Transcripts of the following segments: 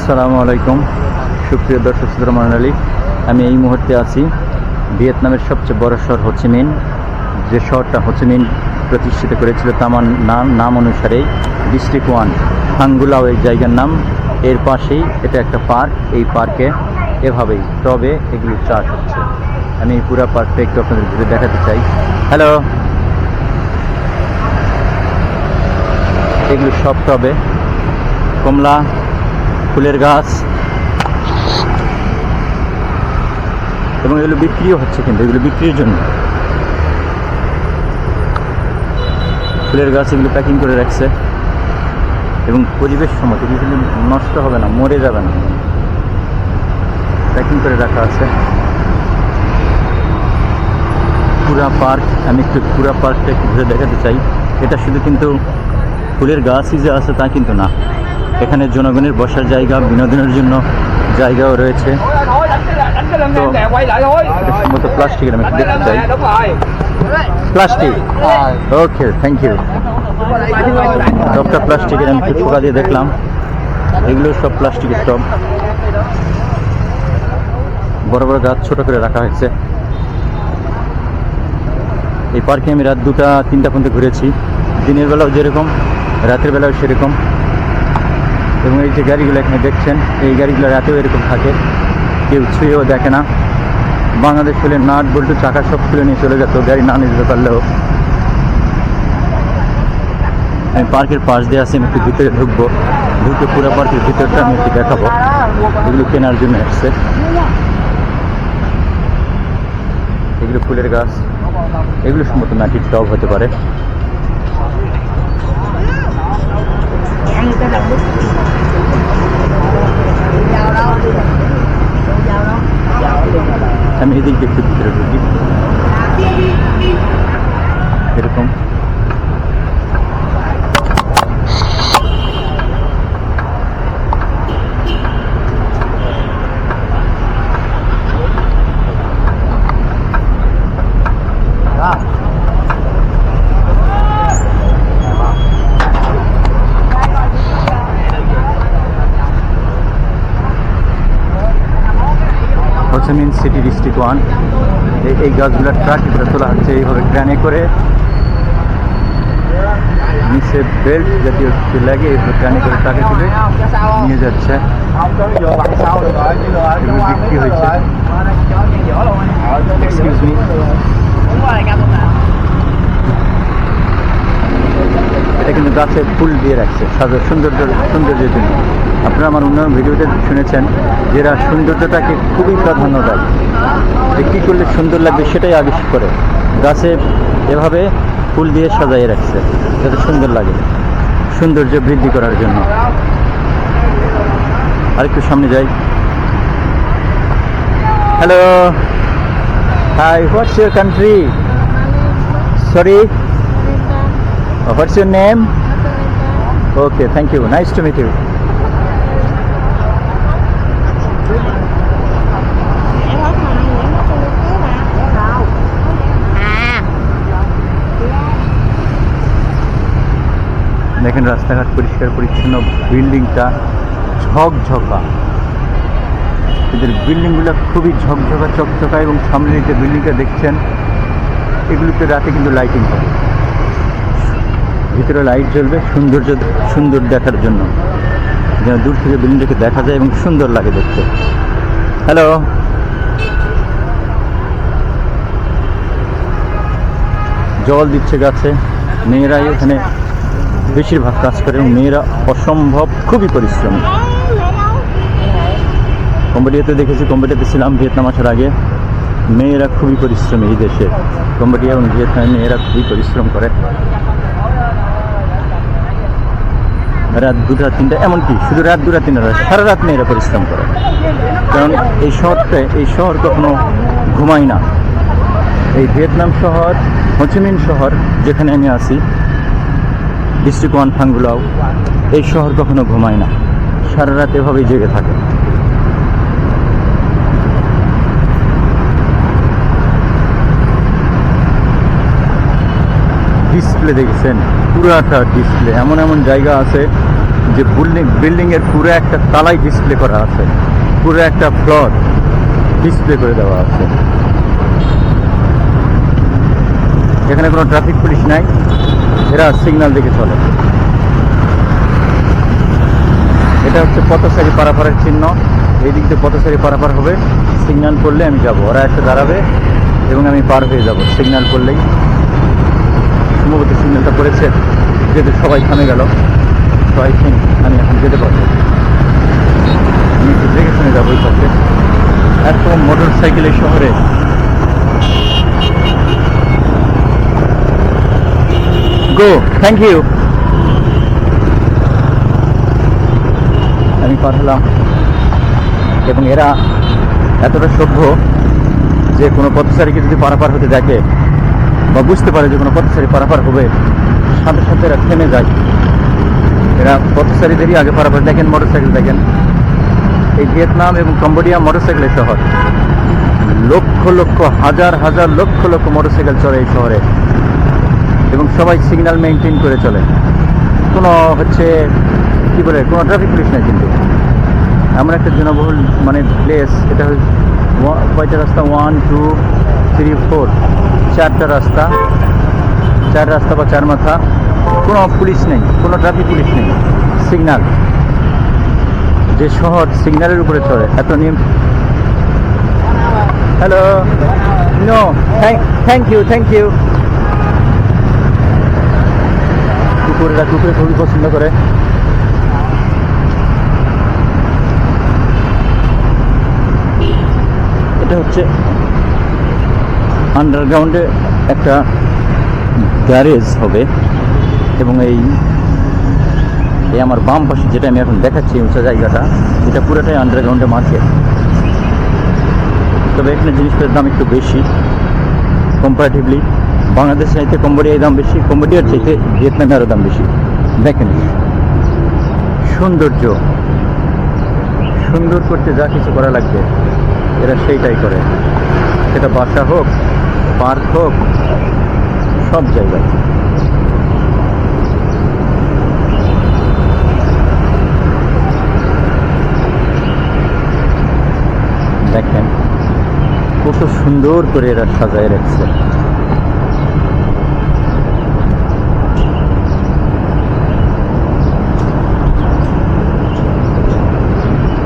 আসসালামু আলাইকুম। সুপ্রিয় দর্শক শ্রোতা আমি এই মুহূর্তে আছি ভিয়েতনামের সবচেয়ে বড় শহর হোচিমিন যে শহরটা হোচিমিন প্রতিষ্ঠিত করেছিল তামার নাম নাম অনুসারেই ডিস্ট্রিক্ট ওয়ান। হাঙ্গুলাও এই জায়গার নাম। এর পাশেই এটা একটা পার্ক, এই পার্কে এভাবেই। টবে এগুলো চাষ হচ্ছে। আমি পুরো পার্কটা একটু আপনাদের ঘুরে দেখাতে চাই। হ্যালো। এগুলো সব টবে কমলা ফুলের গাছ। এবং এগুলো বিক্রিও হচ্ছে কিন্তু, এগুলো বিক্রির জন্য। ফুলের গাছ এগুলো প্যাকিং করে রাখছে। এবং পরিবেশ সম্মত এগুলো নষ্ট হবে না, মরে যাবে না। প্যাকিং করে রাখা আছে। পুরা পার্ক, আমি একটু পুরা পার্কটা একটু ঘুরে দেখাতে চাই। এটা শুধু কিন্তু ফুলের গাছই যে আছে তা কিন্তু না। এখানে জনগণের বসার জায়গা, বিনোদনের জন্য জায়গাও রয়েছে। এটা সম্ভবত প্লাস্টিকের আমি দেখতে চাই। প্লাস্টিক? ওকে থ্যাংক ইউ সবটা প্লাস্টিকের আমি ঠোকা দিয়ে দেখলাম। এগুলো সব প্লাস্টিকের সব বড় বড় গাছ ছোট করে রাখা হয়েছে। এই পার্কে আমি রাত দুটা, তিনটা পর্যন্ত ঘুরেছি। দিনের বেলাও যেরকম, রাতের বেলাও সেরকম। এবং এই যে গাড়িগুলো এখানে দেখছেন, এই গাড়িগুলো রাতেও এরকম থাকে। কেউ ছুঁয়েও দেখে না। বাংলাদেশ হলে নাট, বল্টু, চাকা সব খুলে নিয়ে চলে যেত, গাড়ি না নিয়ে যেতে পারলেও। আমি পার্কের পাশ দিয়ে আসি, আমি একটু ভিতরে ঢুকবো। ঢুকে পুরো পার্কের ভিতরটা আমি একটু দেখাবো। এগুলো কেনার জন্য এসছে এগুলো ফুলের গাছ। এগুলো সম্ভবত মাটির টব হতে পারে। আমি এদিক একটু এরকম। হোসেমিন সিটি ডিস্ট্রিক্ট ওয়ান এই গাছগুলোর ট্রাক এগুলো তোলা হচ্ছে এইভাবে ক্রানে করে। নিচে বেল্ট জাতীয় কিছু লাগে, এইভাবে ক্রানে করে ট্রাকে তুলে নিয়ে যাচ্ছে। hồi trước. এক্সকিউজ এটা কিন্তু গাছে ফুল দিয়ে রাখছে সাজা সৌন্দর্য সৌন্দর্যের জন্য। আপনারা আমার অন্য ভিডিওতে শুনেছেন যে এরা সৌন্দর্যটাকে খুবই প্রাধান্য দেয়। যে কী করলে সুন্দর লাগবে সেটাই আবিষ্কার করে। গাছে এভাবে ফুল দিয়ে সাজাই রাখছে যাতে সুন্দর লাগে সৌন্দর্য বৃদ্ধি করার জন্য। আরেকটু সামনে যাই। Hello hi what's your country sorry what's your name okay thank you nice to meet you দেখেন রাস্তাঘাট পরিষ্কার, পরিচ্ছন্ন, বিল্ডিংটা ঝকঝকা। এদের বিল্ডিংগুলো খুবই ঝকঝকা, চকচকা এবং সামনে যে বিল্ডিংটা দেখছেন, এগুলোতে রাতে কিন্তু লাইটিং হবে ভিতরে লাইট জ্বলবে, সৌন্দর্য, সুন্দর দেখার জন্য। যেন দূর থেকে বিল্ডিংটাকে দেখা যায় এবং সুন্দর লাগে দেখতে। হ্যালো জল দিচ্ছে গাছে। মেয়েরাই এখানে বেশিরভাগ কাজ করে এবং মেয়েরা অসম্ভব খুবই পরিশ্রমী। কম্বোডিয়াতে দেখেছি কম্বোডিয়াতে ছিলাম ভিয়েতনাম আসার আগে। মেয়েরা খুবই পরিশ্রমী এই দেশে। কম্বোডিয়া এবং ভিয়েতনামে মেয়েরা খুবই পরিশ্রম করে। রাত দুটা তিনটা এমনকি শুধু রাত দুটা তিনটা না, সারা রাত মেয়েরা পরিশ্রম করে। কারণ এই শহরটা এই শহর কখনো ঘুমায় না। এই ভিয়েতনাম শহর হোচিমিন শহর যেখানে আমি আছি ওয়ান ফাঙ্গুলাও এই শহর কখনো ঘুমায় না। সারা রাত এভাবেই জেগে থাকে। ডিসপ্লে দেখেছেন? পুরাটা ডিসপ্লে এমন এমন জায়গা আছে যে বিল্ডিং বিল্ডিং এর পুরো একটা তালাই ডিসপ্লে করা আছে। পুরো একটা ফ্লোর ডিসপ্লে করে দেওয়া আছে। এখানে কোনো ট্রাফিক পুলিশ নাই। এরা সিগন্যাল দেখে চলে। এটা হচ্ছে পথচারী পারাপারের চিহ্ন। এই দিক দিয়ে পথচারী পারাপার হবে। সিগন্যাল করলে আমি যাব। ওরা একটা দাঁড়াবে এবং আমি পার হয়ে যাব। সিগন্যাল করলেই। সম্ভবত সিগন্যালটা করেছে। যেহেতু সবাই থামে গেল। তো আই থিঙ্ক আমি এখন যেতে পারব। আমি একটু দেখে শুনে যাব ওই পথে। এত মোটর সাইকেলের শহরে গো থ্যাংক ইউ আমি পার হলাম এবং এরা এতটা সভ্য যে কোনো পথচারীকে যদি পারাপার হতে দেখে বা বুঝতে পারে যে কোনো পথচারী পারাপার হবে, সাথে সাথে এরা থেমে যায়। এরা পথচারীদেরই আগে পারাপার দেখেন, মোটরসাইকেল দেখেন। এই ভিয়েতনাম এবং কম্বোডিয়া মোটরসাইকেলের শহর। লক্ষ লক্ষ, হাজার হাজার লক্ষ লক্ষ মোটরসাইকেল চলে এই শহরে। এবং সবাই সিগন্যাল মেনটেন করে চলে। কোনো হচ্ছে, কি বলে, কোনো ট্রাফিক পুলিশ নেই কিন্তু। এমন একটা জনবহুল মানে প্লেস এটা কয়টা রাস্তা? ওয়ান টু থ্রি ফোর চারটা রাস্তা। চার রাস্তা বা চার মাথা। কোনো পুলিশ নেই, কোনো ট্রাফিক পুলিশ নেই। সিগন্যাল যে শহর সিগন্যালের উপরে চলে এত নিয়ম hello no thank you thank you কুকুরেরা কুকুরে খুবই পছন্দ করে। এটা হচ্ছে আন্ডারগ্রাউন্ডে একটা গ্যারেজ হবে এবং এই এই আমার বাম পাশে যেটা আমি এখন দেখাচ্ছি উঁচা জায়গাটা, এটা পুরোটাই আন্ডারগ্রাউন্ডে মার্কেট তবে এখানে জিনিসপত্রের দাম একটু বেশি কম্পারেটিভলি বাংলাদেশ চাইতে কম্বোডিয়ায় দাম বেশি কম্বোডিয়ার চাইতে ভিয়েতনামে দাম বেশি। দেখেন, সৌন্দর্য, সুন্দর করতে যা কিছু করা লাগবে, এরা সেইটাই করে। সেটা বাসা হোক, পার্ক হোক, সব জায়গায়। দেখেন, কত সুন্দর করে এরা সাজায় রাখছে।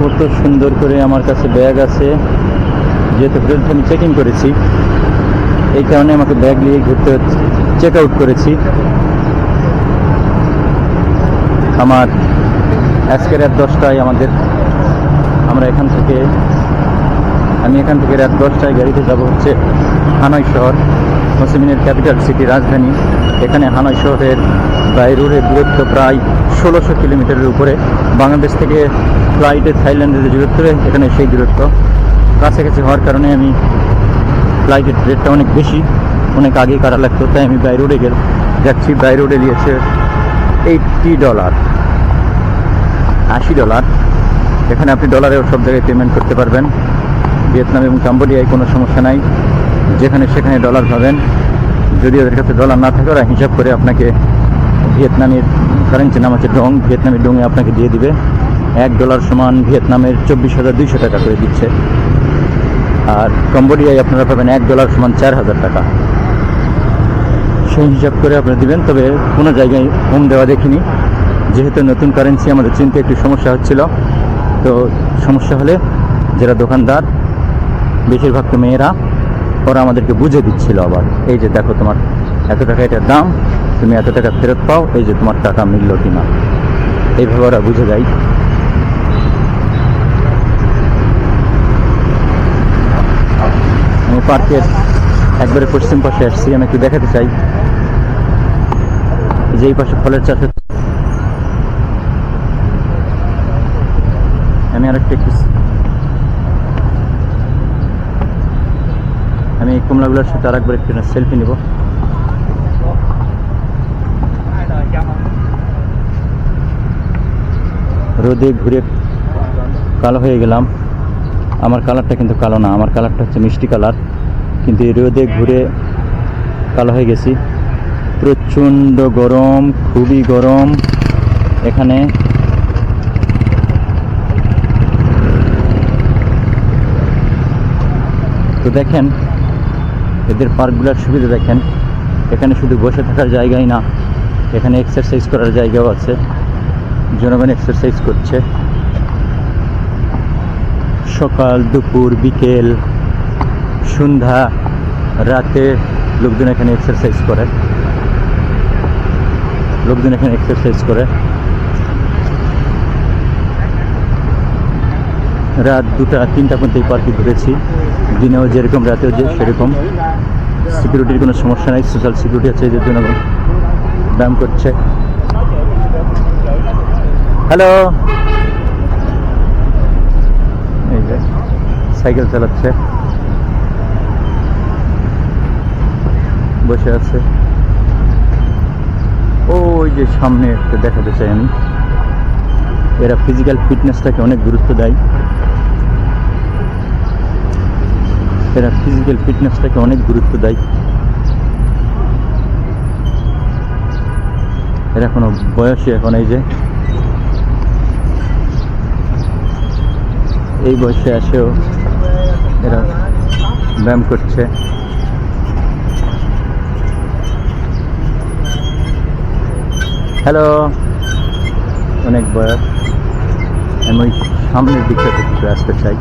কত সুন্দর করে আমার কাছে ব্যাগ আছে। যেহেতু ফেরত আমি চেকিং করেছি। এই কারণে আমাকে ব্যাগ নিয়ে ঘুরতে চেক আউট করেছি। আমার আজকে রাত দশটায় আমাদের, আমরা এখান থেকে, আমি এখান থেকে রাত দশটায় গাড়িতে যাব হচ্ছে হানয় শহর মুসলিমিনের ক্যাপিটাল সিটি রাজধানী। এখানে হানয় শহরের বাই রোডের দূরত্ব প্রায় ষোলোশো কিলোমিটারের উপরে। বাংলাদেশ থেকে ফ্লাইটে থাইল্যান্ডের যে দূরত্ব এখানে সেই দূরত্ব। কাছাকাছি হওয়ার কারণে আমি ফ্লাইটের রেটটা অনেক বেশি, অনেক আগে কাটা লাগতো, তাই আমি বাই রোডে গেল যাচ্ছি বাই রোডে নিয়েছে এইটটি ডলার, আশি ডলার। এখানে আপনি ডলারেও সব জায়গায় পেমেন্ট করতে পারবেন। ভিয়েতনাম এবং কাম্বোডিয়ায় কোনো সমস্যা নাই। যেখানে সেখানে ডলার পাবেন। যদি ওদের কাছে ডলার না থাকে, ওরা হিসাব করে আপনাকে ভিয়েতনামের কারেন্সি নাম হচ্ছে ডং ভিয়েতনামের ডোঙে আপনাকে দিয়ে দিবে। এক ডলার সমান ভিয়েতনামের চব্বিশ হাজার দুইশো টাকা করে দিচ্ছে। আর কম্বোডিয়ায় আপনারা পাবেন এক ডলার সমান চার হাজার টাকা। সেই হিসাব করে আপনারা দিবেন, তবে কোনো জায়গায় হোম দেওয়া দেখিনি। যেহেতু নতুন কারেন্সি আমাদের চিনতে একটু সমস্যা হচ্ছিল। তো সমস্যা হলে যারা দোকানদার, বেশিরভাগ তো মেয়েরা ওরা আমাদেরকে বুঝে দিচ্ছিল আবার, এই যে দেখো তোমার এত টাকা এটার দাম, তুমি এত টাকা ফেরত পাও, এই যে তোমার টাকা মিললো কিনা। এইভাবে ওরা বুঝে যায়। আমি পার্কের একবারে পশ্চিম পাশে আসছি, আমি একটু দেখাতে চাই। যে এই পাশে ফলের চাষ আমি আরেকটা একটু আমি এই কমলাগুলোর সাথে আর একবার একটু সেলফি নেব। রোদে ঘুরে কালো হয়ে গেলাম। আমার কালারটা কিন্তু কালো না, আমার কালারটা হচ্ছে মিষ্টি কালার। কিন্তু এই রোদে ঘুরে কালো হয়ে গেছি। প্রচণ্ড গরম, খুবই গরম। এখানে তো দেখেন এদের পার্কগুলোর সুবিধা দেখেন। এখানে শুধু বসে থাকার জায়গাই না, এখানে এক্সারসাইজ করার জায়গাও আছে। জনগণ এক্সারসাইজ করছে। সকাল, দুপুর, বিকেল, সন্ধ্যা, রাতে লোকজন এখানে এক্সারসাইজ করে। লোকজন এখানে এক্সারসাইজ করে। রাত দুটা তিনটা পর্যন্ত এই পার্কে ঘুরেছি দিনেও যেরকম, রাতেও যে সেরকম। সিকিউরিটির কোনো সমস্যা নাই সোশ্যাল সিকিউরিটি আছে এদের জন্য ব্যায়াম করছে। হ্যালো এই যে সাইকেল চালাচ্ছে। বসে আছে। ওই যে সামনে একটা দেখাতে চাই আমি। এরা ফিজিক্যাল ফিটনেসটাকে অনেক গুরুত্ব দেয়। এরা ফিজিক্যাল ফিটনেসটাকে অনেক গুরুত্ব দেয়। এরা কোনো বয়সে এখন এই যে। এই বয়সে এসেও এরা ব্যায়াম করছে। হ্যালো অনেক বয়স। আমি ওই সামনের দিকটা থেকে আসতে চাই।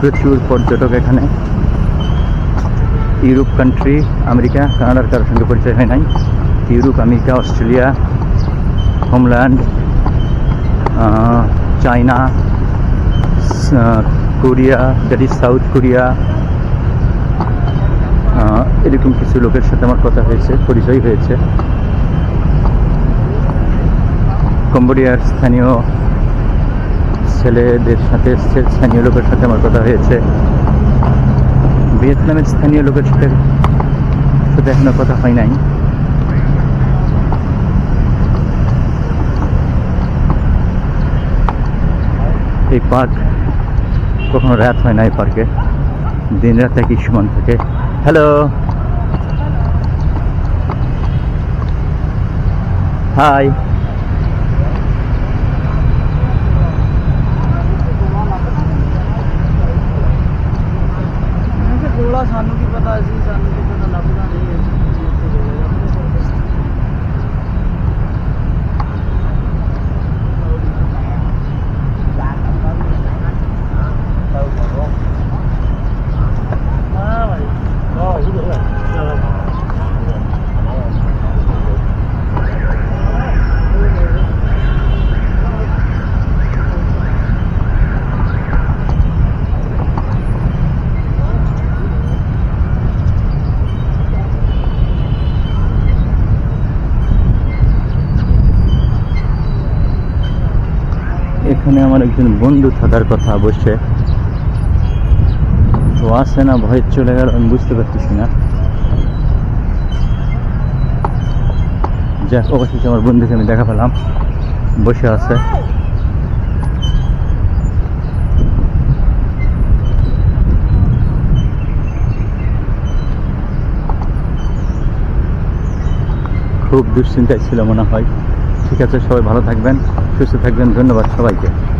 প্রচুর পর্যটক এখানে। ইউরোপ কান্ট্রি আমেরিকা, কানাডার কারোর সঙ্গে পরিচয় হয় নাই। Europe, America, Australia, homeland China Korea that is South Korea. এরকম কিছু লোকের সাথে আমার কথা হয়েছে, পরিচয় হয়েছে। কম্বোডিয়ার স্থানীয় ছেলেদের সাথে সে- স্থানীয় লোকের সাথে আমার কথা হয়েছে। ভিয়েতনামের স্থানীয় লোকের সাথে সাথে এখনও কথা হয় নাই। এই পার্ক কখনো রাত হয় না এই পার্কে। দিন রাত একই সমান থাকে। হ্যালো। হাই। আমার একজন বন্ধু থাকার কথা বসে তো আসে না, ভয় চলে গেল, আমি বুঝতে পারতেছি না। যাক, অবশেষে আমার বন্ধুকে আমি দেখা পেলাম। বসে আছে। খুব দুশ্চিন্তায় ছিল মনে হয়। ঠিক আছে, সবাই ভালো থাকবেন, সুস্থ থাকবেন, ধন্যবাদ সবাইকে।